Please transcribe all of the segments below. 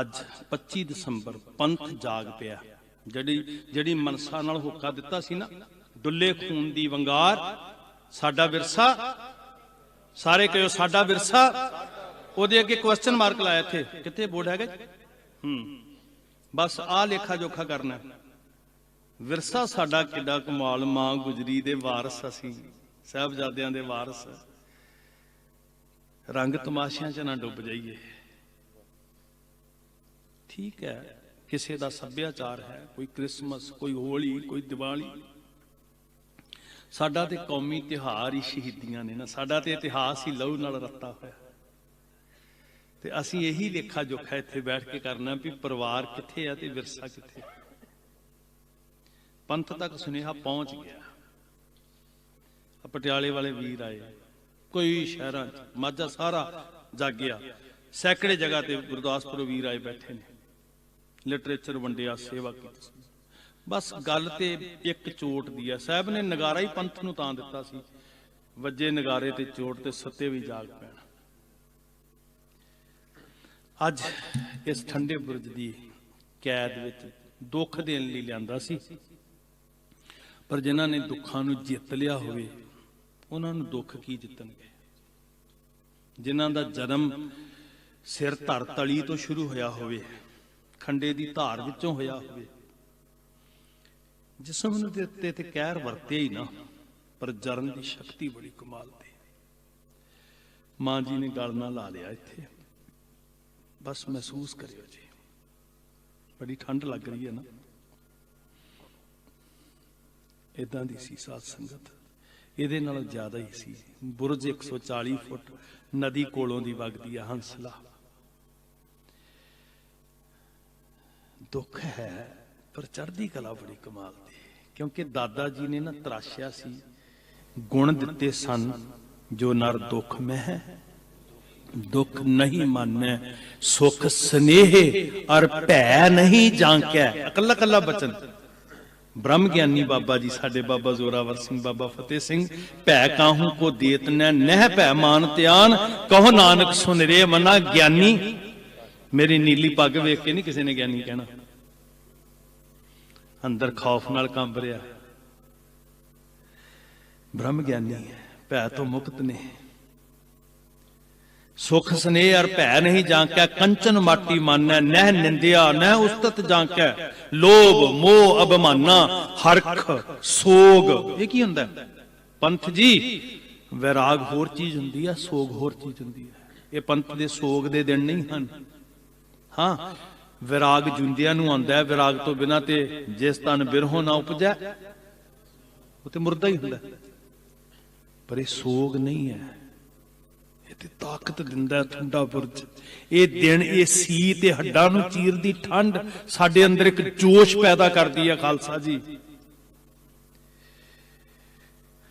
ਅੱਜ 25 ਦਸੰਬਰ ਪੰਥ ਜਾਗ ਪਿਆ। ਜਿਹੜੀ ਜਿਹੜੀ ਮਨਸਾ ਨਾਲ ਹੋਕਾ ਦਿੱਤਾ ਸੀ ਨਾ, ਡੁੱਲੇ ਖੂਨ ਦੀ ਵੰਗਾਰ, ਸਾਡਾ ਵਿਰਸਾ, ਸਾਰੇ ਕਹਿਓ ਸਾਡਾ ਵਿਰਸਾ, ਉਹਦੇ ਅੱਗੇ ਕੁਐਸਚਨ ਮਾਰਕ ਲਾਇਆ ਇੱਥੇ। ਕਿੱਥੇ ਬੋਰਡ ਹੈਗਾ ਜੀ? ਹੂੰ। ਬਸ ਆ ਲੇਖਾ ਜੋਖਾ ਕਰਨਾ ਵਿਰਸਾ ਸਾਡਾ ਕਿੱਡਾ ਕਮਾਲ, ਮਾਂ ਗੁਜਰੀ ਦੇ ਵਾਰਸ ਅਸੀਂ, ਸਾਹਿਬਜ਼ਾਦਿਆਂ ਦੇ ਵਾਰਸ। ਰੰਗ ਤਮਾਸ਼ਿਆਂ 'ਚ ਨਾ ਡੁੱਬ ਜਾਈਏ। ਠੀਕ ਹੈ, ਕਿਸੇ ਦਾ ਸੱਭਿਆਚਾਰ ਹੈ, ਕੋਈ ਕ੍ਰਿਸਮਸ, ਕੋਈ ਹੋਲੀ, ਕੋਈ ਦੀਵਾਲੀ। ਸਾਡਾ ਤੇ ਕੌਮੀ ਤਿਉਹਾਰ ਹੀ ਸ਼ਹੀਦੀਆਂ ਨੇ ਨਾ, ਸਾਡਾ ਤੇ ਇਤਿਹਾਸ ਹੀ ਲਹੂ ਨਾਲ ਰੱਤਾ ਹੋਇਆ। ਤੇ ਅਸੀਂ ਇਹੀ ਲੇਖਾ ਜੋਖਾ ਇੱਥੇ ਬੈਠ ਕੇ ਕਰਨਾ ਵੀ ਪਰਿਵਾਰ ਕਿੱਥੇ ਆ ਤੇ ਵਿਰਸਾ ਕਿੱਥੇ ਪੰਥ ਤੱਕ ਸੁਨੇਹਾ ਪਹੁੰਚ ਗਿਆ। ਪਟਿਆਲੇ ਵਾਲੇ ਵੀਰ ਆਏ। ਕੋਈ ਸ਼ਹਿਰਾਂ ਚ, ਮਾਝਾ ਸਾਰਾ ਜਾਗਿਆ। ਸੈਂਕੜੇ ਜਗ੍ਹਾ ਤੇ ਗੁਰਦਾਸਪੁਰ ਵੀਰ ਆਏ ਬੈਠੇ ਨੇ। ਲਿਟਰੇਚਰ ਵੰਡਿਆ, ਸੇਵਾ ਕੀਤੀ ਬਸ ਗੱਲ ਤੇ ਇੱਕ ਚੋਟ ਦੀ ਆ। ਸਾਹਿਬ ਨੇ ਨਗਾਰਾ ਹੀ ਪੰਥ ਨੂੰ ਤਾਂ ਦਿੱਤਾ ਸੀ। ਵੱਜੇ ਨਗਾਰੇ ਤੇ ਚੋਟ ਤੇ ਸੱਤੇ ਵੀ ਜਾਗ ਪੈਣ। ਅੱਜ ਇਸ ਠੰਡੇ ਬੁਰਜ ਦੀ ਕੈਦ ਵਿੱਚ ਦੁੱਖ ਦੇਣ ਲਈ ਲਿਆਂਦਾ ਸੀ। ਪਰ ਜਿਨ੍ਹਾਂ ਨੇ ਦੁੱਖਾਂ ਨੂੰ ਜਿੱਤ ਲਿਆ ਹੋਵੇ, ਉਹਨਾਂ ਨੂੰ ਦੁੱਖ ਕੀ ਜਿੱਤਣਗੇ? ਜਿਨ੍ਹਾਂ ਦਾ ਜਨਮ ਸਿਰ ਧਰ ਤਲੀ ਤੋਂ ਸ਼ੁਰੂ ਹੋਇਆ ਹੋਵੇ ਖੰਡੇ ਦੀ ਧਾਰ ਵਿੱਚੋਂ ਹੋਇਆ ਹੋਵੇ। ਜਿਸਮ ਦੇ ਉੱਤੇ ਤੇ ਕਹਿਰ ਵਰਤਿਆ ਹੀ ਨਾ, ਪਰ ਜਰਨ ਦੀ ਸ਼ਕਤੀ ਬੜੀ ਕਮਾਲ ਦੀ। ਮਾਂ ਜੀ ਨੇ ਗਲ ਨਾਲ ਲਾ ਲਿਆ ਇੱਥੇ। ਬਸ ਮਹਿਸੂਸ ਕਰਿਓ ਜੀ। ਬੜੀ ਠੰਡ ਲੱਗ ਰਹੀ ਹੈ ਨਾ। ਇਦਾਂ ਦੀ ਸੀ ਸਾਧ ਸੰਗਤ। ਇਹਦੇ ਨਾਲ ਜ਼ਿਆਦਾ ਹੀ ਸੀ। ਬੁਰਜ 140 ਫੁੱਟ ਨਦੀ ਕੋਲੋਂ ਦੀ ਵਗਦੀ ਆ ਹੰਸਲਾ। ਦੁੱਖ ਹੈ, ਪਰ ਚੜ੍ਹਦੀ ਕਲਾ ਬੜੀ ਕਮਾਲ ਦੀ ਕਿਉਂਕਿ ਦਾਦਾ ਜੀ ਨੇ ਨਾ ਤਰਾਸ਼ਿਆ ਸੀ, ਗੁਣ ਦਿੱਤੇ ਸਨ, ਜੋ ਨਰ ਦੁੱਖ ਮਹਿ ਦੁੱਖ ਨਹੀਂ ਮੰਨੈ, ਸੁਖ ਸਨੇਹ, ਅਰ ਭੈ ਨਹੀਂ ਜਾਂਕੈ ਇਕੱਲਾ ਇਕੱਲਾ ਬਚਨ। ਬ੍ਰਹਮ ਗਿਆਨੀ ਬਾਬਾ ਜੀ, ਸਾਡੇ ਬਾਬਾ ਜ਼ੋਰਾਵਰ ਸਿੰਘ, ਬਾਬਾ ਫਤਿਹ ਸਿੰਘ, ਭੈ ਕਾਹੂ ਕੋ ਦੇਤ ਨੈ ਨਹਿ ਭੈ ਮਾਨ ਧਿਆਨ, ਕਹੋ ਨਾਨਕ ਸੁਨ ਰੇ ਮਨਾ ਗਿਆਨੀ। ਮੇਰੀ ਨੀਲੀ ਪੱਗ ਵੇਖ ਕੇ ਨਹੀਂ ਕਿਸੇ ਨੇ ਗਿਆਨੀ ਕਹਿਣਾ। ਅੰਦਰ ਖੌਫ ਨਾਲ ਕੰਬ ਰਿਹਾ। ਬ੍ਰਹਮ ਗਿਆਨੀ ਹੈ, ਭੈ ਤੋਂ ਮੁਕਤ ਨੇ। ਸੁਖ ਸਨੇਹ ਅਰ ਭੈ ਨਹੀਂ ਜਾਂਕੈ ਕੰਚਨ ਮਾਟੀ ਮਾਨੈ, ਨਹਿ ਨਿੰਦਿਆ, ਨਹਿ ਉਸਤਤ ਜਾਂਕੈ ਲੋਭ, ਮੋਹ, ਅਭਮਾਨਾ, ਹਰਖ, ਸੋਗ। ਇਹ ਕੀ ਹੁੰਦਾ? ਪੰਥ ਜੀ, ਵਿਰਾਗ ਹੋਰ ਚੀਜ਼ ਹੁੰਦੀ ਹੈ ਸੋਗ ਹੋਰ ਚੀਜ਼ ਹੁੰਦੀ ਹੈ ਇਹ ਪੰਥ ਦੇ ਸੋਗ ਦੇ ਦਿਨ ਨਹੀਂ ਹਨ। ਹਾਂ ਵਿਰਾਗ ਜੁੰਦਿਆਂ ਨੂੰ ਆਉਂਦਾ ਹੈ, ਵਿਰਾਗ ਤੋਂ ਬਿਨਾ ਤੇ ਜਿਸ ਤਨ ਬਿਰਹੋ ਨਾ ਉਪਜੈ, ਉਹ ਤੇ ਮੁਰਦਾ ਹੀ ਹੁੰਦਾ ਪਰ ਇਹ ਸੋਗ ਨਹੀਂ ਹੈ। ਇਹ ਤੇ ਤਾਕਤ ਦਿੰਦਾ ਠੰਡਾ ਬੁਰਜ। ਇਹ ਦਿਨ, ਇਹ ਸੀ ਤੇ ਹੱਡਾਂ ਨੂੰ ਚੀਰਦੀ ਠੰਡ ਸਾਡੇ ਅੰਦਰ ਇੱਕ ਜੋਸ਼ ਪੈਦਾ ਕਰਦੀ ਹੈ, ਖਾਲਸਾ ਜੀ।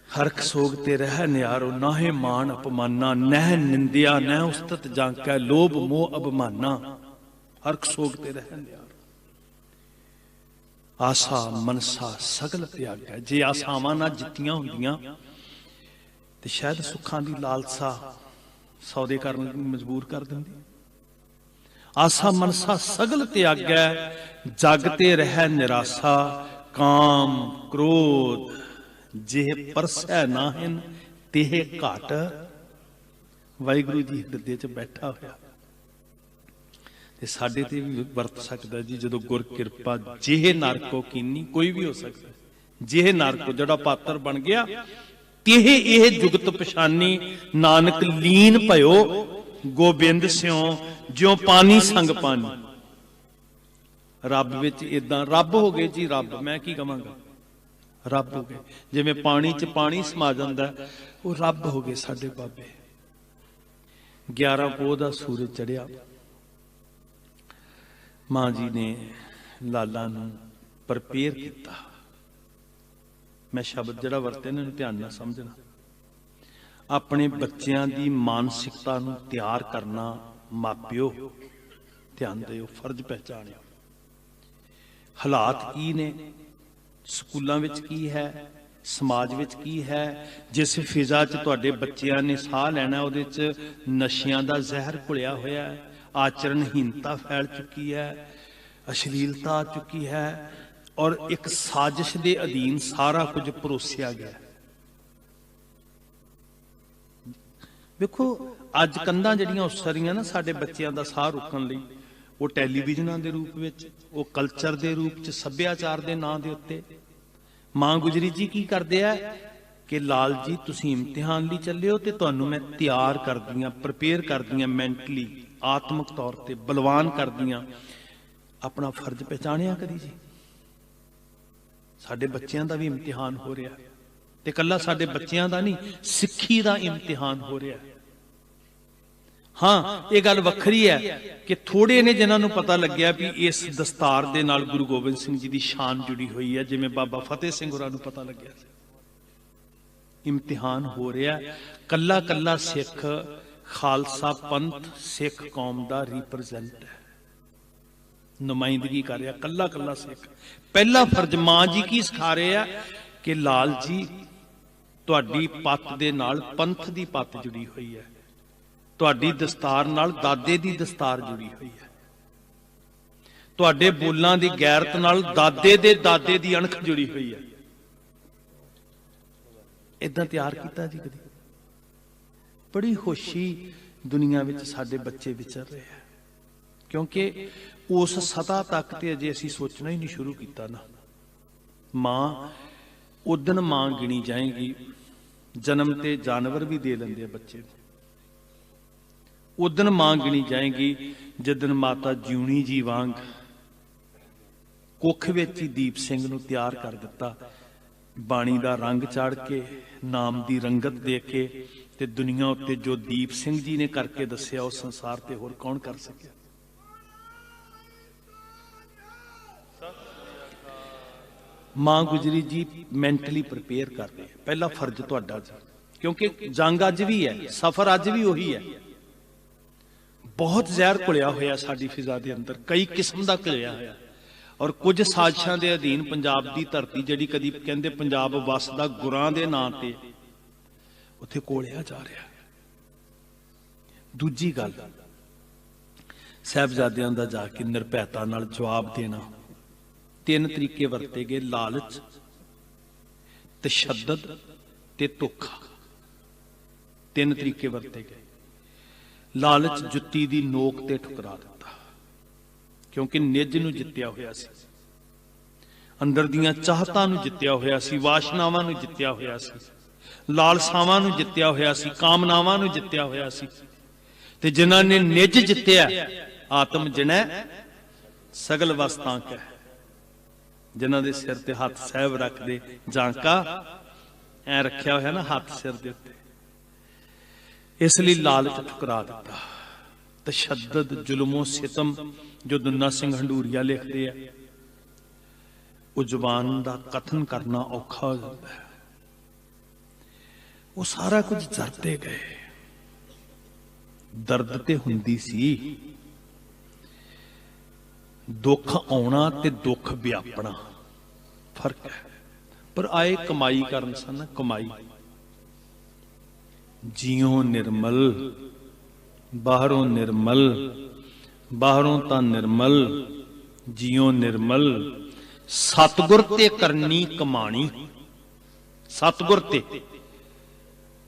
ਹਰਖ ਸੋਗ ਤੇ ਰਹਿ ਨਿਆਰੋ ਨਾਹੇ ਮਾਨ ਅਪਮਾਨਾ ਨਹਿ ਨਿੰਦਿਆ ਨਹਿ ਉਸਤਤ ਜਾਂਕੈ, ਲੋਭ ਮੋਹ ਅਭਮਾਨਾ। ਹਰਖ ਸੋਗ ਤੇ ਰਹਿਣ ਨਿਆਰੋ ਆਸਾ ਮਨਸਾ ਸਗਲ ਤਿਆਗੈ ਜੇ ਆਸਾਵਾਂ ਨਾ ਜਿੱਤੀਆਂ ਹੁੰਦੀਆਂ, ਤੇ ਸ਼ਾਇਦ ਸੁੱਖਾਂ ਦੀ ਲਾਲਸਾ ਸੌਦੇ ਕਰਨ ਨੂੰ ਮਜਬੂਰ ਕਰ ਦਿੰਦੀ। ਆਸਾ ਮਨਸਾ ਸਗਲ ਤਿਆਗੈ ਜਗ ਤੇ ਰਹਿ ਨਿਰਾਸਾ, ਕਾਮ, ਕ੍ਰੋਧ, ਜਿਹ ਪਰਸੈ ਨਾਹਿਨ, ਤਿਹ ਘਟ। ਵਾਹਿਗੁਰੂ ਜੀ ਹਿਰਦੇ 'ਚ ਬੈਠਾ ਹੋਇਆ। ਤੇ ਸਾਡੇ ਤੇ ਵੀ ਵਰਤ ਸਕਦਾ ਜੀ ਜਦੋਂ ਗੁਰ ਕਿਰਪਾ, ਜਿਹੇ ਨਰਕੋ ਕੀਨੀ ਕੋਈ ਵੀ ਹੋ ਸਕਦਾ। ਜਿਹੇ ਨਰਕੋ ਜਿਹੜਾ ਪਾਤਰ ਬਣ ਗਿਆ, ਤਿਹ ਇਹ ਜੁਗਤ ਪਛਾਨੀ, ਨਾਨਕ ਲੀਨ ਭਇਓ, ਗੋਬਿੰਦ ਸਿਉ, ਜਿਉ ਪਾਣੀ ਸੰਗ ਪਾਣੀ। ਰੱਬ ਵਿੱਚ ਇਦਾਂ ਰੱਬ ਹੋ ਗਏ ਜੀ ਰੱਬ, ਮੈਂ ਕੀ ਕਵਾਂਗਾ? ਰੱਬ ਹੋ ਗਏ। ਜਿਵੇਂ ਪਾਣੀ 'ਚ ਪਾਣੀ ਸਮਾ ਜਾਂਦਾ, ਉਹ ਰੱਬ ਹੋ ਗਏ ਸਾਡੇ ਬਾਬੇ। 11 ਪੋਹ ਦਾ ਸੂਰਜ ਚੜਿਆ। ਮਾਂ ਜੀ ਨੇ ਲਾਲਾ ਨੂੰ ਪ੍ਰਪੇਅਰ ਕੀਤਾ। ਮੈਂ ਸ਼ਬਦ ਜਿਹੜਾ ਵਰਤੇ ਨੇ ਇਹਨੂੰ ਧਿਆਨ ਨਾਲ ਸਮਝਣਾ। ਆਪਣੇ ਬੱਚਿਆਂ ਦੀ ਮਾਨਸਿਕਤਾ ਨੂੰ ਤਿਆਰ ਕਰਨਾ ਮਾਪਿਓ, ਧਿਆਨ ਦਿਓ, ਫਰਜ਼ ਪਹਿਚਾਣਿਓ। ਹਾਲਾਤ ਕੀ ਨੇ? ਸਕੂਲਾਂ ਵਿੱਚ ਕੀ ਹੈ? ਸਮਾਜ ਵਿੱਚ ਕੀ ਹੈ? ਜਿਸ ਫਿਜ਼ਾ 'ਚ ਤੁਹਾਡੇ ਬੱਚਿਆਂ ਨੇ ਸਾਹ ਲੈਣਾ, ਉਹਦੇ 'ਚ ਨਸ਼ਿਆਂ ਦਾ ਜ਼ਹਿਰ ਘੁਲਿਆ ਹੋਇਆ ਹੈ। ਆਚਰਨਹੀਨਤਾ ਫੈਲ ਚੁੱਕੀ ਹੈ, ਅਸ਼ਲੀਲਤਾ ਆ ਚੁੱਕੀ ਹੈ ਔਰ ਇੱਕ ਸਾਜ਼ਿਸ਼ ਦੇ ਅਧੀਨ ਸਾਰਾ ਕੁਝ ਪਰੋਸਿਆ ਗਿਆ ਹੈ। ਵੇਖੋ, ਅੱਜ ਕੰਧਾਂ ਜਿਹੜੀਆਂ ਉਸਰੀਆਂ ਨਾ ਸਾਡੇ ਬੱਚਿਆਂ ਦਾ ਸਾਹ ਰੋਕਣ ਲਈ, ਉਹ ਟੈਲੀਵਿਜ਼ਨਾਂ ਦੇ ਰੂਪ ਵਿੱਚ, ਉਹ ਕਲਚਰ ਦੇ ਰੂਪ ਚ, ਸੱਭਿਆਚਾਰ ਦੇ ਨਾਂ ਦੇ ਉੱਤੇ ਮਾਂ ਗੁਜਰੀ ਜੀ ਕੀ ਕਰਦੇ ਆ ਕਿ ਲਾਲ ਜੀ, ਤੁਸੀਂ ਇਮਤਿਹਾਨ ਲਈ ਚੱਲਿਓ ਤੇ ਤੁਹਾਨੂੰ ਮੈਂ ਤਿਆਰ ਕਰਦੀ ਕਰਦੀਆਂ ਪ੍ਰਪੇਅਰ ਕਰਦੀ ਕਰਦੀਆਂ ਮੈਂਟਲੀ ਆਤਮਿਕ ਤੌਰ ਤੇ ਬਲਵਾਨ ਕਰਦੀਆਂ। ਆਪਣਾ ਫਰਜ਼ ਪਹਿਚਾਣਿਆ ਕਦੀ ਜੀ। ਸਾਡੇ ਬੱਚਿਆਂ ਦਾ ਵੀ ਇਮਤਿਹਾਨ ਹੋ ਰਿਹਾ। ਤੇ ਕੱਲਾ ਸਾਡੇ ਬੱਚਿਆਂ ਦਾ ਨਹੀਂ, ਸਿੱਖੀ ਦਾ ਇਮਤਿਹਾਨ ਹੋ ਰਿਹਾ। ਹਾਂ, ਇਹ ਗੱਲ ਵੱਖਰੀ ਹੈ ਕਿ ਥੋੜੇ ਨੇ ਜਿਨ੍ਹਾਂ ਨੂੰ ਪਤਾ ਲੱਗਿਆ ਵੀ ਇਸ ਦਸਤਾਰ ਦੇ ਨਾਲ ਗੁਰੂ ਗੋਬਿੰਦ ਸਿੰਘ ਜੀ ਦੀ ਸ਼ਾਨ ਜੁੜੀ ਹੋਈ ਹੈ, ਜਿਵੇਂ ਬਾਬਾ ਫਤਿਹ ਸਿੰਘ ਹੋਰਾਂ ਨੂੰ ਪਤਾ ਲੱਗਿਆ ਇਮਤਿਹਾਨ ਹੋ ਰਿਹਾ। ਕੱਲਾ ਕੱਲਾ ਸਿੱਖ ਖਾਲਸਾ ਪੰਥ ਸਿੱਖ ਕੌਮ ਦਾ ਰਿਪਰੈਜ਼ੈਂਟ ਹੈ। ਨੁਮਾਇੰਦਗੀ ਕਰ ਰਿਹਾ, ਕੱਲਾ ਕੱਲਾ ਸਿੱਖ। ਪਹਿਲਾ ਫਰਜ਼ ਮਾਂ ਜੀ ਕੀ ਸਿਖਾ ਰਹੇ ਆ? ਕਿ ਲਾਲ ਜੀ, ਤੁਹਾਡੀ ਪੱਤ ਦੇ ਨਾਲ ਪੰਥ ਦੀ ਪੱਤ ਜੁੜੀ ਹੋਈ ਹੈ। ਤੁਹਾਡੀ ਦਸਤਾਰ ਨਾਲ ਦਾਦੇ ਦੀ ਦਸਤਾਰ ਜੁੜੀ ਹੋਈ ਹੈ। ਤੁਹਾਡੇ ਬੋਲਾਂ ਦੀ ਗੈਰਤ ਨਾਲ ਦਾਦੇ ਦੇ ਦਾਦੇ ਦੀ ਅਣਖ ਜੁੜੀ ਹੋਈ ਹੈ। ਇਦਾਂ ਤਿਆਰ ਕੀਤਾ ਜੀ ਕਦੀ? ਬੜੀ ਖੁਸ਼ੀ ਦੁਨੀਆ ਵਿੱਚ ਸਾਡੇ ਬੱਚੇ ਵਿਚਰ ਰਹੇ ਆ। ਕਿਉਂਕਿ ਉਸ ਸਤਾ ਤੱਕ ਤੇ ਅਜੇ ਅਸੀਂ ਸੋਚਣਾ ਹੀ ਨਹੀਂ ਸ਼ੁਰੂ ਕੀਤਾ ਨਾ। ਮਾਂ ਉਦਨ ਮਾਂ ਗਿਣੀ ਜਾਏਗੀ, ਜਨਮ ਤੇ ਜਾਨਵਰ ਵੀ ਦੇ ਲੈਂਦੇ ਆ ਬੱਚੇ। ਨੂੰ ਉਦਨ ਮਾਂ ਗਿਣੀ ਜਾਏਗੀ ਜਦਨ ਮਾਤਾ ਜਿਉਣੀ ਜੀ ਵਾਂਗ ਕੁੱਖ ਵਿੱਚ ਹੀ ਦੀਪ ਸਿੰਘ ਨੂੰ ਤਿਆਰ ਕਰ ਦਿੱਤਾ। ਬਾਣੀ ਦਾ ਰੰਗ ਚਾੜ ਕੇ, ਨਾਮ ਦੀ ਰੰਗਤ ਦੇ ਕੇ ਤੇ ਦੁਨੀਆ ਉੱਤੇ ਜੋ ਦੀਪ ਸਿੰਘ ਜੀ ਨੇ ਕਰਕੇ ਦੱਸਿਆ, ਉਹ ਸੰਸਾਰ ਤੇ ਹੋਰ ਕੌਣ ਕਰ ਸਕਿਆ? ਮਾਂ ਗੁਜਰੀ ਜੀ ਮੈਂਟਲੀ ਪ੍ਰਪੇਅਰ ਕਰ ਰਹੇ ਪਹਿਲਾ ਫਰਜ਼ ਤੁਹਾਡਾ ਜੀ, ਕਿਉਂਕਿ ਜੰਗ ਅੱਜ ਵੀ ਹੈ, ਸਫ਼ਰ ਅੱਜ ਵੀ ਉਹੀ ਹੈ। ਬਹੁਤ ਜ਼ਹਿਰ ਘੁਲਿਆ ਹੋਇਆ ਸਾਡੀ ਫਿਜ਼ਾ ਦੇ ਅੰਦਰ, ਕਈ ਕਿਸਮ ਦਾ ਘੁਲਿਆ ਹੋਇਆ। ਔਰ ਕੁਝ ਸਾਜ਼ਿਸ਼ਾਂ ਦੇ ਅਧੀਨ ਪੰਜਾਬ ਦੀ ਧਰਤੀ, ਜਿਹੜੀ ਕਦੀ ਕਹਿੰਦੇ ਪੰਜਾਬ ਵਸਦਾ ਗੁਰਾਂ ਦੇ ਨਾਂ ਤੇ ਉੱਥੇ ਕੋਲਿਆ ਜਾ ਰਿਹਾ ਦੂਜੀ ਗੱਲ, ਸਾਹਿਬਜ਼ਾਦਿਆਂ ਦਾ ਜਾ ਕੇ ਨਿਰਭੈਤਾ ਨਾਲ ਜਵਾਬ ਦੇਣਾ। ਤਿੰਨ ਤਰੀਕੇ ਵਰਤੇ ਗਏ, ਲਾਲਚ ਤਸ਼ੱਦਦ ਤੇ ਧੋਖਾ। ਤਿੰਨ ਤਰੀਕੇ ਵਰਤੇ ਗਏ। ਲਾਲਚ ਜੁੱਤੀ ਦੀ ਨੋਕ ਤੇ ਠੁਕਰਾ ਦਿੱਤਾ, ਕਿਉਂਕਿ ਨਿੱਜ ਨੂੰ ਜਿੱਤਿਆ ਹੋਇਆ ਸੀ। ਅੰਦਰ ਦੀਆਂ ਚਾਹਤਾਂ ਨੂੰ ਜਿੱਤਿਆ ਹੋਇਆ ਸੀ, ਵਾਸ਼ਨਾਵਾਂ ਨੂੰ ਜਿੱਤਿਆ ਹੋਇਆ ਸੀ। ਲਾਲਸਾਵਾਂ ਨੂੰ ਜਿੱਤਿਆ ਹੋਇਆ ਸੀ, ਕਾਮਨਾਵਾਂ ਨੂੰ ਜਿੱਤਿਆ ਹੋਇਆ ਸੀ। ਤੇ ਜਿਨ੍ਹਾਂ ਨੇ ਨਿੱਜ ਜਿੱਤਿਆ, ਆਤਮ ਜਿਣੈ ਸਗਲ ਵਸਤਾਂ ਕੈ ਜਿਨ੍ਹਾਂ ਦੇ ਸਿਰ ਤੇ ਹੱਥ ਸਹਿਬ ਰੱਖਦੇ ਜਾਂਕਾ ਐ ਰੱਖਿਆ ਹੋਇਆ ਨਾ ਹੱਥ ਸਿਰ ਦੇ ਉੱਤੇ। ਇਸ ਲਈ ਲਾਲਚ ਠੁਕਰਾ ਦਿੱਤਾ। ਤਸ਼ੱਦਦ ਜ਼ੁਲਮੋ ਸਿਤਮ, ਜੋ ਦੁੰਨਾ ਸਿੰਘ ਹੰਡੂਰੀਆ ਲਿਖਦੇ ਆ। ਉਹ ਜ਼ੁਬਾਨ ਦਾ ਕਥਨ ਕਰਨਾ ਔਖਾ ਹੋ ਜਾਂਦਾ ਹੈ। ਉਹ ਸਾਰਾ ਕੁਝ ਜਰਦੇ ਗਏ। ਦਰਦ ਤੇ ਹੁੰਦੀ ਸੀ। ਦੁੱਖ ਆਉਣਾ ਤੇ ਦੁੱਖ ਵਿਆਪਣਾ। ਫ਼ਰਕ ਹੈ। ਪਰ ਆਏ ਕਮਾਈ ਕਰਨ ਸਨ, ਕਮਾਈ। ਜਿਉ ਨਿਰਮਲ, ਬਾਹਰੋਂ ਨਿਰਮਲ, ਬਾਹਰੋਂ ਤਾਂ ਨਿਰਮਲ, ਜਿਉ ਨਿਰਮਲ। ਸਤਗੁਰ ਤੇ ਕਰਨੀ ਕਮਾਣੀ। ਸਤਗੁਰ ਤੇ।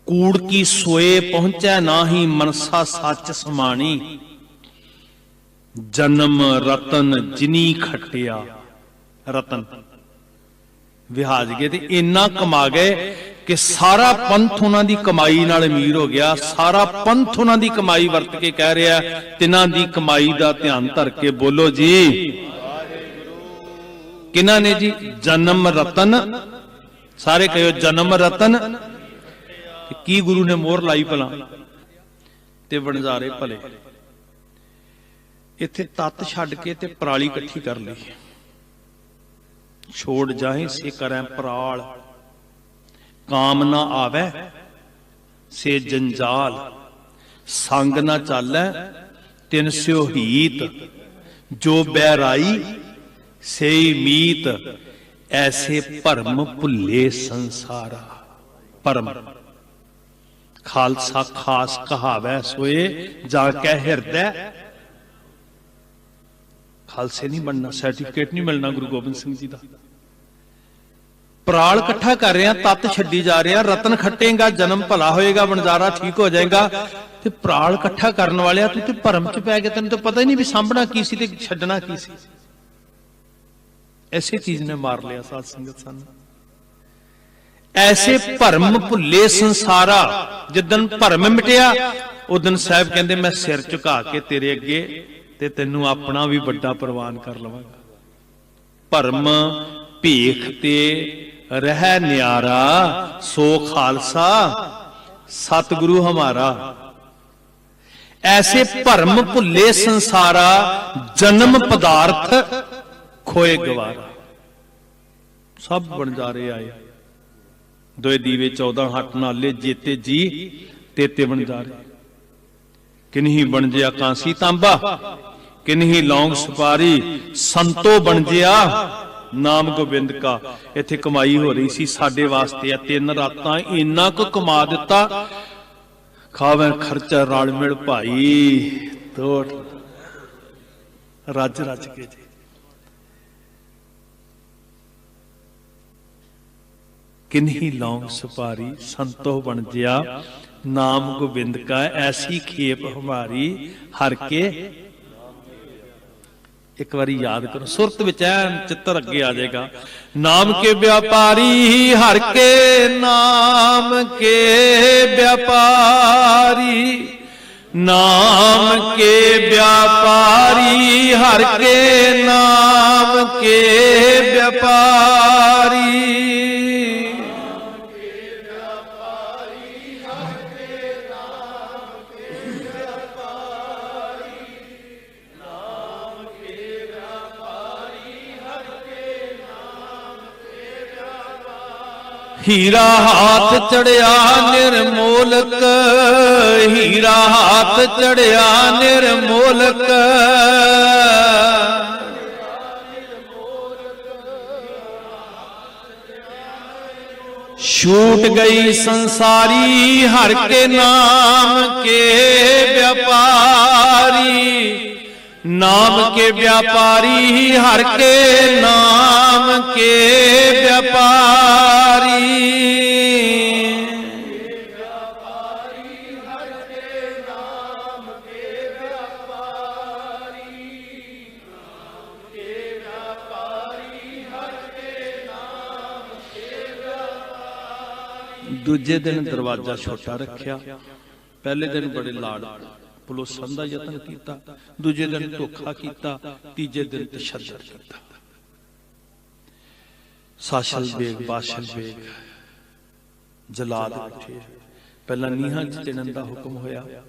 ਕੂੜ ਕੀ ਸੋਏ ਪਹੁੰਚੈ ਨਾਹੀ ਮਨਸਾ ਸੱਚ ਸਮਾਣੀ। ਜਨਮ ਰਤਨ ਜਿਨੀ ਖਟਿਆ। ਰਤਨ। ਵਿਹਾਜ ਗਏ ਤੇ ਇੰਨਾ ਕਮਾ ਗਏ ਕਿ ਸਾਰਾ ਪੰਥ ਉਹਨਾਂ ਦੀ ਕਮਾਈ ਨਾਲ ਅਮੀਰ ਹੋ ਗਿਆ। ਸਾਰਾ ਪੰਥ ਉਹਨਾਂ ਦੀ ਕਮਾਈ ਵਰਤ ਕੇ ਕਹਿ ਰਿਹਾ, ਤਿਨਾਂ ਦੀ ਕਮਾਈ ਦਾ ਧਿਆਨ ਧਰ ਕੇ ਬੋਲੋ ਜੀ। ਕਿਨਾਂ ਨੇ ਜੀ? ਜਨਮ ਰਤਨ। ਸਾਰੇ ਕਹਿਓ ਜਨਮ ਰਤਨ। ਤੇ ਕੀ ਗੁਰੂ ਨੇ ਮੋਹਰ ਲਾਈ ਭਲਾ? ਤੇ ਵਣਜ਼ਾਰੇ ਭਲੇ। ਇੱਥੇ ਤਤ ਛੱਡ ਕੇ ਤੇ ਪਰਾਲੀ ਇਕੱਠੀ ਕਰ ਲਈ। ਛੋੜ ਜਾਏ ਸੇ ਕਰੈ ਪਰਾਲ। ਕਾਮ ਨਾ ਆਵੇ, ਸੇ ਜੰਜਾਲ। ਸੰਗ ਨਾ ਚਾਲੈ, ਤਿਨ ਸਿਓ ਹੀਤ। ਜੋ ਬਹਿਰਾਈ, ਸੇਈ ਮੀਤ। ਐਸੇ ਭਰਮ ਭੁੱਲੇ ਸੰਸਾਰਾ। ਭਰਮ। ਖਾਲਸਾ ਖਾਸ ਕਹਾਵੈ ਸੋਏ ਜਾ ਕੇ ਹਿਰਦੈ। ਖਾਲਸੇ ਨਹੀਂ ਬਣਨਾ ਸਰਟੀਫਿਕੇਟ ਨਹੀਂ ਮਿਲਣਾ ਗੁਰੂ ਗੋਬਿੰਦ ਸਿੰਘ ਜੀ ਦਾ। ਪ੍ਰਾਲ ਇਕੱਠਾ ਕਰ ਰਿਹਾ, ਤਤ ਛੱਡੀ ਜਾ ਰਿਹਾ, ਰਤਨ ਖੱਟੇਗਾ, ਜਨਮ ਭਲਾ ਹੋਏਗਾ, ਵਣਜਾਰਾ ਠੀਕ ਹੋ ਜਾਏਗਾ। ਤੇ ਪ੍ਰਾਲ ਇਕੱਠਾ ਕਰਨ ਵਾਲਿਆ ਤੂੰ ਤੇ ਭਰਮ ਚ ਪੈ ਗਿਆ ਤੈਨੂੰ ਤਾਂ ਪਤਾ ਹੀ ਨਹੀਂ ਵੀ ਸਾਂਭਣਾ ਕੀ ਸੀ ਤੇ ਛੱਡਣਾ ਕੀ ਸੀ। ਐਸੀ ਚੀਜ਼ ਨੇ ਮਾਰ ਲਿਆ ਸਾਧ ਸੰਗਤ ਸਾਨੂੰ। ਐਸੇ ਭਰਮ ਭੁੱਲੇ ਸੰਸਾਰਾ ਜਿੱਦਨ ਭਰਮ ਮਿਟਿਆ ਉਦਨ ਸਾਹਿਬ ਕਹਿੰਦੇ, ਮੈਂ ਸਿਰ ਝੁਕਾ ਕੇ ਤੇਰੇ ਅੱਗੇ ਤੇ ਤੈਨੂੰ ਆਪਣਾ ਵੀ ਵੱਡਾ ਪ੍ਰਵਾਨ ਕਰ ਲਵਾਂਗਾ। ਭਰਮ ਭੀਖ ਤੇ ਰਹਿ ਨਿਆਰਾ, ਸੋ ਖਾਲਸਾ, ਸਤਿਗੁਰੂ ਹਮਾਰਾ। ਐਸੇ ਭਰਮ ਭੁੱਲੇ ਸੰਸਾਰਾ, ਜਨਮ ਪਦਾਰਥ ਖੋਏ ਗਵਾਰਾ। ਸਭ ਬਣਜਾਰੇ ਆਏ। ਦੋਏ ਦੀਵੇ 14 ਹੱਟ ਨਾਲੇ ਜੇਤੇ ਜੀ ਤੇਤੇ ਬਣਜਾਰੇ ਕਿਨਹੀ ਬਣ ਜਿਆ ਕਾਂਸੀ ਤਾਂਬਾ, ਕਿਨਹੀ ਲੌਂਗ ਸੁਪਾਰੀ, ਸੰਤੋ ਬਣ ਜਿਆ, ਨਾਮ ਗੋਬਿੰਦ ਕਾ। ਇੱਥੇ ਕਮਾਈ ਹੋ ਰਹੀ ਸੀ ਸਾਡੇ ਵਾਸਤੇ ਆ ਤਿੰਨ ਰਾਤਾਂ ਇੰਨਾ ਕੁ ਕਮਾ ਦਿੱਤਾ। ਖਾਵੇਂ ਖਰਚਾ ਰਲ ਮਿਲ ਭਾਈ, ਤੋੜ। ਰੱਜ ਰੱਜ ਕੇ ਜੀ। ਕਿਨਹੀ ਲੌਂਗ ਸੁਪਾਰੀ ਸੰਤੋ ਬਣ ਜਿਆ। ਨਾਮ ਗੋਬਿੰਦ ਕਾ ਐਸੀ ਖੇਪ ਹਮਾਰੀ, ਹਰ ਕੇ। ਇੱਕ ਵਾਰੀ ਯਾਦ ਕਰੋ, ਸੁਰਤ ਵਿੱਚ ਐ ਚਿੱਤਰ ਅੱਗੇ ਆ ਜਾਏਗਾ। ਨਾਮ ਕੇ ਵਿਆਪਾਰੀ, ਹਰ ਕੇ ਨਾਮ ਕੇ ਵਿਆਪਾਰੀ। ਨਾਮ ਕੇ ਵਿਆਪਾਰੀ, ਹਰ ਕੇ ਨਾਮ ਕੇ ਵਿਆਪਾਰੀ। ਹੀਰਾ ਹਾਥ ਚੜਿਆ ਨਿਰਮੋਲਕ, ਹੀਰਾ ਹਾਥ ਚੜਿਆ ਨਿਰਮੋਲਕ। ਛੂਟ ਗਈ ਸੰਸਾਰੀ, ਹਰ ਕੇ ਨਾਮ ਕੇ ਵਿਆਪਾਰੀ। ਨਾਮ ਕੇ ਵਿਆਪਾਰੀ ਹਰ ਕੇ ਨਾਮ ਕੇ ਵਿਆਪਾਰੀ। ਦੂਜੇ ਦਿਨ ਦਰਵਾਜ਼ਾ ਛੋਟਾ ਰੱਖਿਆ, ਪਹਿਲੇ ਦਿਨ ਬੜੇ ਲਾੜ ਪਲੋਸਣ ਦਾ ਯਤਨ ਕੀਤਾ ਦੂਜੇ ਦਿਨ ਧੋਖਾ ਕੀਤਾ ਤੀਜੇ ਦਿਨ ਤਸ਼ੱਦਦ ਕੀਤਾ। ਸਾਸ਼ਲ ਬੇਗ ਬਾਸ਼ਲ ਬੇਗ ਜਲਾਦ ਉੱਠੇ ਪਹਿਲਾਂ ਨੀਹਾਂ ਚ ਚਿਣਨ ਦਾ ਹੁਕਮ ਹੋਇਆ।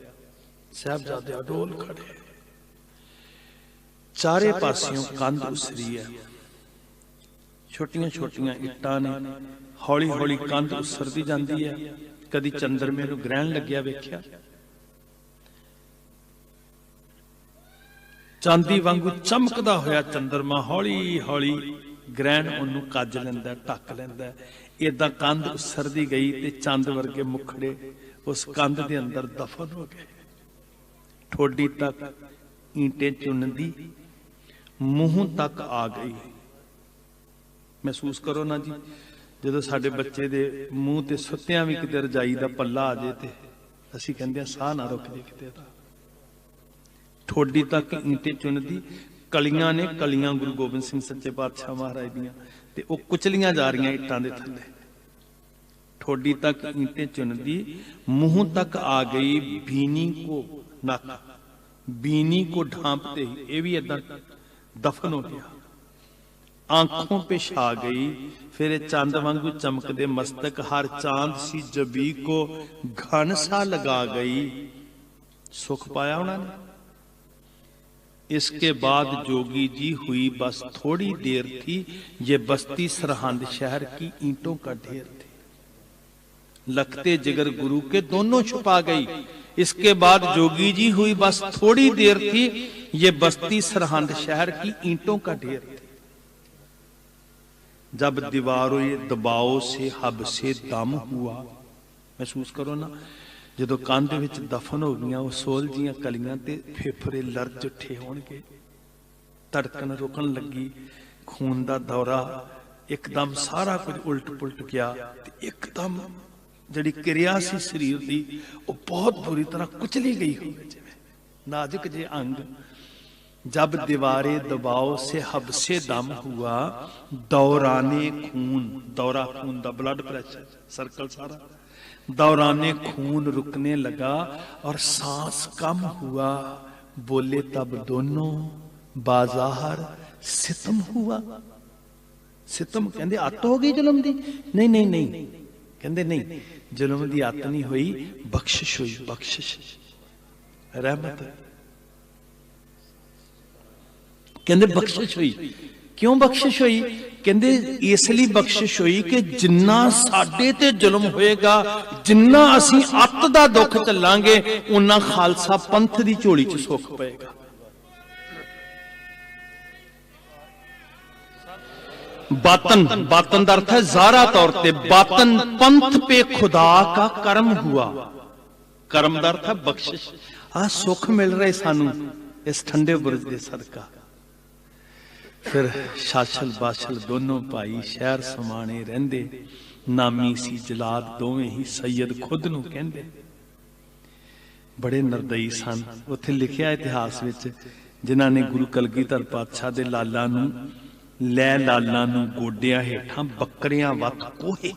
ਸਾਹਿਬਜ਼ਾਦੇ ਅਡੋਲ ਖੜੇ। ਚਾਰੇ ਪਾਸਿਓਂ ਕੰਧ ਉਸਰੀ ਹੈ। ਛੋਟੀਆਂ ਛੋਟੀਆਂ ਇੱਟਾਂ ਨੇ ਹੌਲੀ ਹੌਲੀ ਕੰਧ ਉਸਰਦੀ ਜਾਂਦੀ ਹੈ। ਕਦੀ ਚੰਦਰਮੇ ਨੂੰ ਗ੍ਰਹਿਣ ਲੱਗਿਆ ਵੇਖਿਆ। ਚਾਂਦੀ ਵਾਂਗੂ ਚਮਕਦਾ ਹੋਇਆ ਚੰਦਰਮਾ ਹੌਲੀ ਹੌਲੀ ਗ੍ਰਹਿਣ ਉਹਨੂੰ ਕੱਜ ਲੈਂਦਾ, ਢੱਕ ਲੈਂਦਾ। ਇਦਾਂ ਕੰਧ ਉਸਰਦੀ ਗਈ ਤੇ ਚੰਦ ਵਰਗੇ ਮੁਖੜੇ ਉਸ ਕੰਧ ਦੇ ਅੰਦਰ ਦਫਨ ਹੋ ਗਏ। ਠੋਡੀ ਤੱਕ ਈਂਟੇ ਚੁੰਨਦੀ ਮੂੰਹ ਤੱਕ ਆ ਗਈ। ਮਹਿਸੂਸ ਕਰੋ ਨਾ ਜੀ, ਜਦੋਂ ਸਾਡੇ ਬੱਚੇ ਦੇ ਮੂੰਹ ਤੇ ਸੁੱਤਿਆਂ ਵੀ ਕਿਤੇ ਰਜਾਈ ਦਾ ਪੱਲਾ ਆ ਜੇ ਤੇ ਅਸੀਂ ਕਹਿੰਦੇ ਆ ਸਾਹ ਨਾ ਰੁਕ ਜੇ ਕਿਤੇ ਦਾ ਠੋਡੀ ਤੱਕ ਇੰਟੇ ਚੁਣਦੀ। ਕਲੀਆਂ ਨੇ ਕਲੀਆਂ ਗੁਰੂ ਗੋਬਿੰਦ ਸਿੰਘ ਸੱਚੇ ਪਾਤਸ਼ਾਹ ਮਹਾਰਾਜ ਦੀਆਂ ਤੇ ਉਹ ਕੁਚਲੀਆਂ ਜਾ ਰਹੀਆਂ ਇੱਟਾਂ ਦੇ ਥੱਲੇ। ਠੋਡੀ ਤੱਕ ਇੰਟੇ ਚੁਣਦੀ, ਮੂੰਹ ਤੱਕ ਆ ਗਈ ਬੀਨੀ ਕੋ ਨੱਕ। ਬੀਨੀ ਕੋ ਢਾਂਪਤੇ ਹੀ, ਇਹ ਵੀ ਇਦਾਂ ਦਫਨ ਹੋ ਗਿਆ। ਆਂਖੋਂ ਪੇ ਗਈ, ਫਿਰ ਚੰਦ ਵਾਂਗੂ ਚਮਕਦੇ ਮਸਤਕ, ਹਰ ਚਾਂਦ ਸੀ ਜਬੀ ਕੋ ਘਨ ਲਗਾ ਗਈ। ਸੁਖ ਪਾਇਆ ਉਹਨਾਂ ਨੇ? اس کے بعد جوگی جی ہوئی بس تھوڑی دیر تھی، یہ بستی سرہند شہر کی اینٹوں کا ڈھیر تھی لکھتے جگر گرو کے دونوں چھپا گئی۔ اس کے بعد جوگی جی ہوئی بس تھوڑی دیر تھی، یہ بستی سرہند شہر کی اینٹوں کا ڈھیر تھی جب دیواروں دباؤ سے حب سے دم ہوا، محسوس کرو نا ਜਦੋਂ ਕੰਧ ਵਿੱਚ ਦਫਨ ਹੋ ਗਈਆਂ, ਉਹ ਸੋਲ ਜੀਆਂ ਕਲੀਆਂ ਤੇ ਫੇਫੜੇ ਲਰਜ ਉੱਠੇ ਹੋਣਗੇ। ਧੜਕਣ ਰੁਕਣ ਲੱਗੀ, ਖੂਨ ਦਾ ਦੌਰਾ, ਇੱਕਦਮ ਸਾਰਾ ਕੁਝ ਉਲਟ ਪੁਲਟ ਗਿਆ ਤੇ ਇੱਕਦਮ ਜਿਹੜੀ ਕਿਰਿਆ ਸੀ ਸਰੀਰ ਦੀ, ਉਹ ਬਹੁਤ ਬੁਰੀ ਤਰ੍ਹਾਂ ਕੁਚਲੀ ਗਈ ਹੋਵੇ ਜਿਵੇਂ ਨਾਜ਼ੁਕ ਜੇ ਅੰਗ, ਜਬ ਦੀਵਾਰੇ ਦਬਾਓ, ਸੇ ਹਬਸੇ ਦਮ ਹੁਆ, ਦੌਰਾਨੇ ਖੂਨ, ਦੌਰਾ ਖੂਨ ਦਾ ਬਲੱਡ ਪ੍ਰੈਸ਼ਰ ਸਰਕਲ ਸਾਰਾ। दौराने खून रुकने लगा और सांस कम हुआ बोले तब दोनों बाजार सितम हुआ ਸਿਤਮ ਕਹਿੰਦੇ ਅੱਤ ਹੋ ਗਈ ਜ਼ੁਲਮ ਦੀ ਨਹੀਂ ਨਹੀਂ ਨਹੀਂ ਕਹਿੰਦੇ ਨਹੀਂ ਜ਼ੁਲਮ ਦੀ ਅੱਤ ਨਹੀਂ ਹੋਈ ਬਖਸ਼ਿਸ਼ ਹੋਈ ਬਖਸ਼ਿਸ਼ ਰਹਿਮਤ ਕਹਿੰਦੇ ਬਖਸ਼ਿਸ਼ ਹੋਈ ਕਿਉਂ ਬਖਸ਼ਿਸ਼ ਹੋਈ? ਕਹਿੰਦੇ ਇਸ ਲਈ ਬਖਸ਼ਿਸ਼ ਹੋਈ ਕਿ ਜਿੰਨਾ ਸਾਡੇ ਤੇ ਜ਼ੁਲਮ ਹੋਏਗਾ, ਜਿੰਨਾ ਅਸੀਂ ਅੱਤ ਦਾ ਦੁੱਖ ਚੱਲਾਂਗੇ ਉਨਾ ਖਾਲਸਾ ਪੰਥ ਦੀ ਝੋਲੀ 'ਚ ਸੁੱਖ ਪਏਗਾ। ਬਾਤਨ ਬਾਤਨ ਦਾ ਅਰਥ ਹੈ ਜ਼ਾਰਾ ਤੌਰ ਤੇ ਬਾਤਨ ਪੰਥ ਪੇ ਖੁਦਾ ਕਾ ਕਰਮ ਹੁਆ। ਕਰਮ ਦਾ ਅਰਥ ਹੈ ਬਖਸ਼ਿਸ਼। ਆ ਸੁੱਖ ਮਿਲ ਰਹੇ ਸਾਨੂੰ ਇਸ ਠੰਡੇ ਬੁਰਜ ਦੇ ਸਦਕਾ। ਫਿਰ ਸ਼ਾਸਲ ਬਾਸ਼ਲ ਦੋਨੋਂ ਭਾਈ ਸ਼ਹਿਰ ਸਮਾਣੇ ਰਹਿੰਦੇ। ਨਾਮੀ ਸੀ ਜਲਾਦ ਦੋਵੇਂ ਹੀ ਸੈਯਦ ਖੁਦ ਨੂੰ ਕਹਿੰਦੇ। ਬੜੇ ਨਰਦਈ ਸਨ। ਉੱਥੇ ਲਿਖਿਆ ਇਤਿਹਾਸ ਵਿੱਚ, ਜਿਨ੍ਹਾਂ ਨੇ ਗੁਰੂ ਕਲਗੀਧਰ ਪਾਤਸ਼ਾਹ ਦੇ ਲਾਲਾਂ ਨੂੰ, ਲੈ ਲਾਲਾਂ ਨੂੰ ਗੋਡਿਆਂ ਹੇਠਾਂ ਬੱਕਰੀਆਂ ਵੱਤ ਕੋਹੇ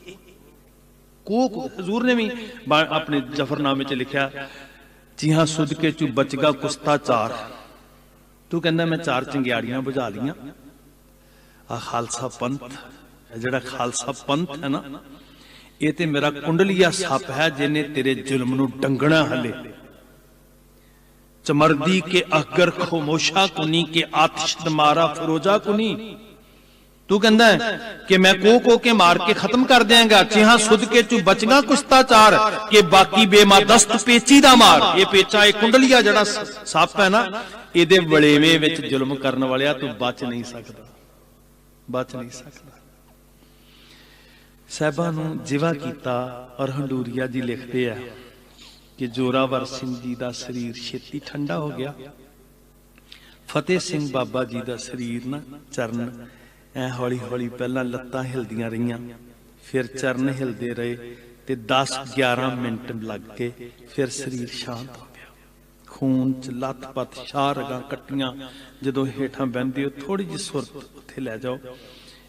ਕੋਕ ਹਜ਼ੂਰ ਨੇ ਵੀ ਆਪਣੇ ਜਫਰਨਾਮੇ 'ਚ ਲਿਖਿਆ ਜੀ ਹਾਂ ਸੁਧ ਕੇ ਚੂ ਬਚਗਾ ਕੁਸਤਾ ਚਾਰ। ਤੂੰ ਕਹਿੰਦਾ, ਮੈਂ ਚਾਰ ਚੰਗਿਆੜੀਆਂ ਬੁਝਾ ਲੀਆਂ। ਆ ਖਾਲਸਾ ਪੰਥ ਜਿਹੜਾ ਖਾਲਸਾ ਪੰਥ ਹੈ ਨਾ, ਇਹ ਤੇ ਮੇਰਾ ਕੁੰਡਲੀਆ ਸੱਪ ਹੈ ਜਿਹਨੇ ਤੇਰੇ ਜ਼ੁਲਮ ਨੂੰ ਡੰਗਣਾ ਹਲੇ। ਚਮਰਦੀ ਕੇ ਅਗਰ ਖਮੋਸ਼ਾ ਕੁਨੀ ਕੇ ਆਤਿਸ਼ ਮਾਰਾ ਫਰੋਜਾ ਕੁਨੀ। ਤੂੰ ਕਹਿੰਦਾ ਕਿ ਮੈਂ ਕੋ ਕੋ ਕੇ ਮਾਰ ਕੇ ਖਤਮ ਕਰ ਦਿਆਂਗਾ ਚਿਹਾ ਸੁਧ ਕੇ ਚੂ ਬਚਗਾ ਕੁਸ਼ਤਾਚਾਰ, ਕਿ ਬਾਕੀ ਬੇਮਾਦਸਤ ਪੇਚੀ ਦਾ ਮਾਰ। ਇਹ ਪੇਚਾ, ਇਹ ਕੁੰਡਲੀਆ ਜਿਹੜਾ ਸੱਪ ਹੈ ਨਾ, ਇਹਦੇ ਵਲੇਵੇਂ ਵਿੱਚ ਜ਼ੁਲਮ ਕਰਨ ਵਾਲਿਆ ਤੂੰ ਬਚ ਨਹੀਂ ਸਕਦਾ। ਬਚ ਨਹੀਂ ਸਕਦਾ। ਸਹਿਬਾਂ ਨੂੰ ਜਿਵਾ ਕੀਤਾ ਔਰ ਹੰਡੂਰੀਆ ਜੀ ਲਿਖਦੇ ਆ ਕਿ ਜੋਰਾਵਰ ਸਿੰਘ ਜੀ ਦਾ ਸਰੀਰ ਛੇਤੀ ਠੰਡਾ ਹੋ ਗਿਆ। ਫਤਿਹ ਸਿੰਘ ਬਾਬਾ ਜੀ ਦਾ ਸਰੀਰ ਨਾ ਚਰਨ, ਐ ਹੌਲੀ ਹੌਲੀ ਪਹਿਲਾਂ ਲੱਤਾਂ ਹਿਲਦੀਆਂ ਰਹੀਆਂ, ਫਿਰ ਚਰਨ ਹਿਲਦੇ ਰਹੇ ਤੇ 10 11 ਮਿੰਟ ਲੱਗ ਕੇ ਫਿਰ ਸਰੀਰ ਸ਼ਾਂਤ ਹੋ ਖੂਨ ਚ ਲੱਤ-ਪੱਤ ਸ਼ਾਹ ਰਗਾਂ ਕੱਟੀਆਂ ਜਦੋਂ ਹੇਠਾਂ ਬਹਿੰਦੇ ਹੋ ਥੋੜੀ ਜਿਹੀ ਸੁਰਤ ਉੱਥੇ ਲੈ ਜਾਓ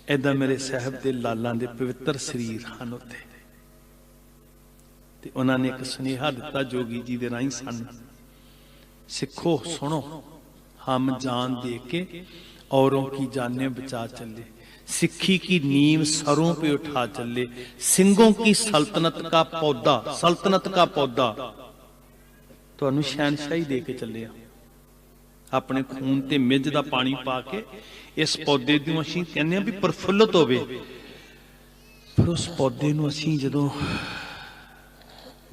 ਐਦਾਂ ਮੇਰੇ ਸਾਹਿਬ ਦੇ ਲਾਲਾਂ ਦੇ ਪਵਿੱਤਰ ਸਰੀਰ ਹਨ ਉੱਥੇ ਤੇ ਉਹਨਾਂ ਨੇ ਇੱਕ ਸੁਨੇਹਾ ਦਿੱਤਾ ਜੋਗੀ ਜੀ ਦੇ ਰਾਹੀਂ ਸਾਨੂੰ ਸਿੱਖੋ ਸੁਣੋ ਹਮ ਜਾਨ ਦੇ ਕੇ औरों की जाने बचा चले सिक्खी की नींव सरों पे उठा चले सिंगों की सल्तनत का पौधा सल्तनत का पौधा ਤੁਹਾਨੂੰ ਸ਼ਹਿਨशाही ਦੇ ਕੇ ਚੱਲਿਆ ਆਪਣੇ ਖੂਨ ਤੇ ਮਿੱਝ ਦਾ ਪਾਣੀ ਪਾ ਕੇ ਇਸ ਪੌਦੇ ਨੂੰ ਅਸੀਂ ਕਹਿੰਦੇ ਆ ਵੀ ਪ੍ਰਫੁੱਲਤ ਹੋਵੇ। ਫਿਰ ਉਸ ਪੌਦੇ ਨੂੰ ਅਸੀਂ ਜਦੋਂ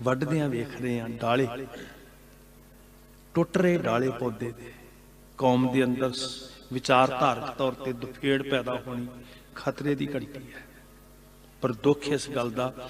ਵੱਢਦੇ ਆ ਵੇਖ ਰਹੇ ਆ ਡਾਲੇ, ਟੁੱਟ ਰਹੇ ਡਾਲੇ ਪੌਦੇ ਦੇ ਕੌਮ ਦੇ ਅੰਦਰ ਵਿਚਾਰਧਾਰਕ ਤੌਰ ਤੇ ਦੁਫੇੜ ਪੈਦਾ ਹੋਣੀ ਖਤਰੇ ਦੀ ਘੜੀ ਹੈ। ਪਰ ਦੁੱਖ ਇਸ ਗੱਲ ਦਾ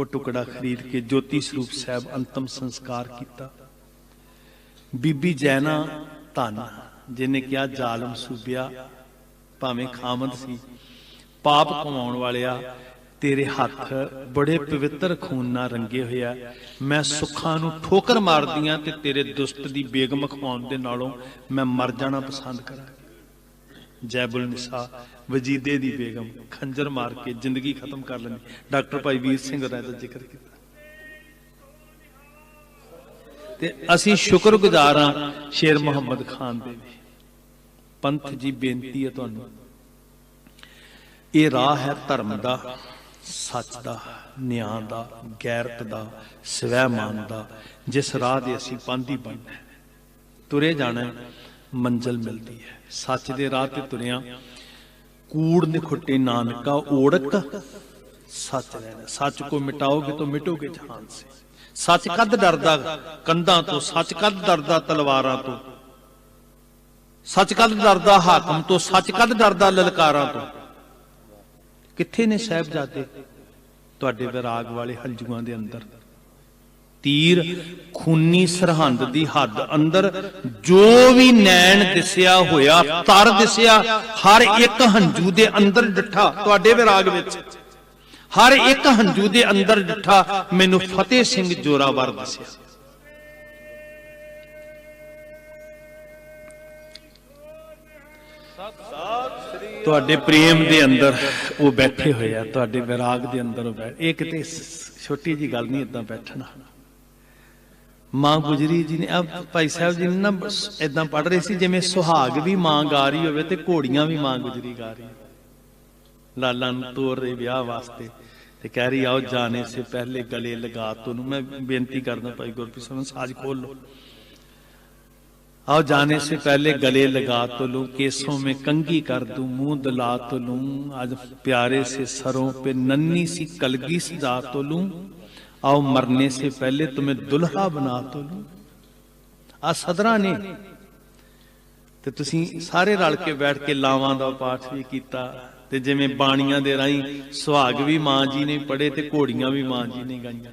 ਉਹ ਟੁਕੜਾ ਖਰੀਦ ਕੇ ਜੋਤੀ ਸਰੂਪ ਸਾਹਿਬ ਅੰਤਮ ਸੰਸਕਾਰ ਕੀਤਾ। ਬੀਬੀ ਜੈਨਾ ਧਨ ਜਿਨੇ ਕਿਹਾ, ਜ਼ਾਲਮ ਸੂਬਿਆ, ਭਾਵੇਂ ਖਾਮਦ ਸੀ, ਪਾਪ ਕਮਾਉਣ ਵਾਲਿਆ, ਤੇਰੇ ਹੱਥ ਬੜੇ ਪਵਿੱਤਰ ਖੂਨ ਨਾਲ ਰੰਗੇ ਹੋਇਆ ਮੈਂ ਸੁੱਖਾਂ ਨੂੰ ਠੋਕਰ ਮਾਰਦੀਆਂ ਤੇ ਤੇਰੇ ਦੁਸਤ ਦੀ ਬੇਗਮ ਖਵਾਉਣ ਦੇ ਨਾਲੋਂ ਮੈਂ ਮਰ ਜਾਣਾ ਪਸੰਦ ਕਰਾਂਗੀ। ਜੈਬੁਲ ਨਿਸਾ ਵਜੀਦੇ ਦੀ ਬੇਗਮ ਖੰਜਰ ਮਾਰ ਕੇ ਜ਼ਿੰਦਗੀ ਖਤਮ ਕਰ ਲੈਂਦੀ। ਡਾਕਟਰ ਭਾਈ ਵੀਰ ਸਿੰਘ ਰਾਏ ਦਾ ਜ਼ਿਕਰ ਕੀਤਾ। ਤੇ ਅਸੀਂ ਸ਼ੁਕਰਗੁਜ਼ਾਰ ਹਾਂ ਸ਼ੇਰ ਮੁਹੰਮਦ ਖਾਨ ਦੇ ਵੀ। ਪੰਥ ਜੀ ਬੇਨਤੀ ਹੈ ਤੁਹਾਨੂੰ। ਇਹ ਰਾਹ ਹੈ ਧਰਮ ਦਾ ਸੱਚ ਦਾ ਨਿਆਂ ਦਾ ਗੈਰਤ ਦਾ ਸਵੈਮਾਨ ਦਾ ਜਿਸ ਰਾਹ ਦੇ ਅਸੀਂ ਪੰਥੀ ਬਣਨਾ ਤੁਰੇ ਜਾਣਾ ਹੈ, ਮੰਜ਼ਲ ਮਿਲਦੀ ਹੈ। ਸੱਚ ਦੇ ਰਾਹ ਤੇ ਤੁਰਿਆ ਕੂੜ ਨਿਖੁੱਟੇ ਨਾਨਕਾ ਓੜਕ। ਸੱਚ ਰਹਿਣਾ ਸੱਚ ਕੋ ਮਿਟਾਓਗੇ ਤਾਂ ਮਿਟੋਗੇ ਜਹਾਨ ਸੇ। ਸੱਚ ਕਦ ਡਰਦਾ, ਕੰਧਾਂ ਤੋਂ ਸੱਚ ਕਦ ਡਰਦਾ, ਤਲਵਾਰਾਂ ਤੋਂ। ਸੱਚ ਕਦ ਡਰਦਾ, ਹਾਕਮ ਤੋਂ ਸੱਚ ਕਦ ਡਰਦਾ, ਲਲਕਾਰਾਂ ਤੋਂ। ਕਿੱਥੇ ਨੇ ਸਾਹਿਬਜ਼ਾਦੇ? ਤੁਹਾਡੇ ਵਿਰਾਗ ਵਾਲੇ ਹਲਜੂਆਂ ਦੇ ਅੰਦਰ। ਤੀਰ ਖੂਨੀ ਸਰਹੰਦ ਦੀ ਹੱਦ ਅੰਦਰ ਜੋ ਵੀ ਨੈਣ ਦਿਸਿਆ ਹੋਇਆ, ਤਰ ਦਿਸਿਆ, ਹਰ ਇੱਕ ਹੰਝੂ ਦੇ ਅੰਦਰ ਡਿੱਠਾ ਤੁਹਾਡੇ ਵਿਰਾਗ ਵਿੱਚ। ਹਰ ਇੱਕ ਹੰਝੂ ਦੇ ਅੰਦਰ ਡਿੱਠਾ ਮੈਨੂੰ ਫਤਿਹ ਸਿੰਘ ਜੋਰਾਵਰ ਦਿਸਿਆ। ਤੁਹਾਡੇ ਪ੍ਰੇਮ ਦੇ ਅੰਦਰ ਉਹ ਬੈਠੇ ਹੋਏ ਆ, ਤੁਹਾਡੇ ਵਿਰਾਗ ਦੇ ਅੰਦਰ ਉਹ ਬੈਠ ਇਹ ਕਿਤੇ ਛੋਟੀ ਜੀ ਗੱਲ ਨਹੀਂ ਇਦਾਂ ਬੈਠਣਾ। ਮਾਂ ਗੁਜਰੀ ਜੀ ਨੇ ਆ ਭਾਈ ਸਾਹਿਬ ਜੀ ਨੇ ਨਾ ਇਦਾਂ ਪੜ ਰਹੇ ਸੀ ਜਿਵੇਂ ਸੁਹਾਗ ਵੀ ਮਾਂ ਗਾ ਰਹੀ ਹੋਵੇ ਤੇ ਘੋੜੀਆਂ ਵੀ ਮਾਂ ਗੁਜਰੀ ਗਾ ਰਹੀ ਲਾਲਾਂ ਨੂੰ ਤੋਰ ਰਹੇ ਵਿਆਹ ਵਾਸਤੇ ਤੇ ਕਹਿ ਰਹੀ ਆਓ ਜਾਣੇ ਸੇ ਪਹਿਲੇ ਗਲੇ ਲਗਾ ਤੋਨੂੰ ਮੈਂ ਬੇਨਤੀ ਕਰਦਾ ਭਾਈ ਗੁਰਪ੍ਰੀਤ ਸਿੰਘ ਸਾਜ ਖੋਲ ਲੋ आओ जाने से पहले गले लगा तो लूं केसों में कंगी कर दूं मुंह दिला तो लूं आज प्यारे से सरों पे नन्नी सी कलगी सजा तो लूं आओ मरने से पहले तुम्हें दुल्हा बना तो लूं ਆ ਸਦਰਾਂ ਨੇ ਤੇ ਤੁਸੀਂ ਸਾਰੇ ਰਲ ਕੇ ਬੈਠ ਕੇ ਲਾਵਾਂ ਦਾ ਪਾਠ ਵੀ ਕੀਤਾ ਤੇ ਜਿਵੇਂ ਬਾਣੀਆਂ ਦੇ ਰਾਹੀਂ ਸੁਹਾਗ ਵੀ ਮਾਂ ਜੀ ਨੇ ਪੜੇ ਤੇ ਘੋੜੀਆਂ ਵੀ ਮਾਂ ਜੀ ਨੇ ਗਾਈਆਂ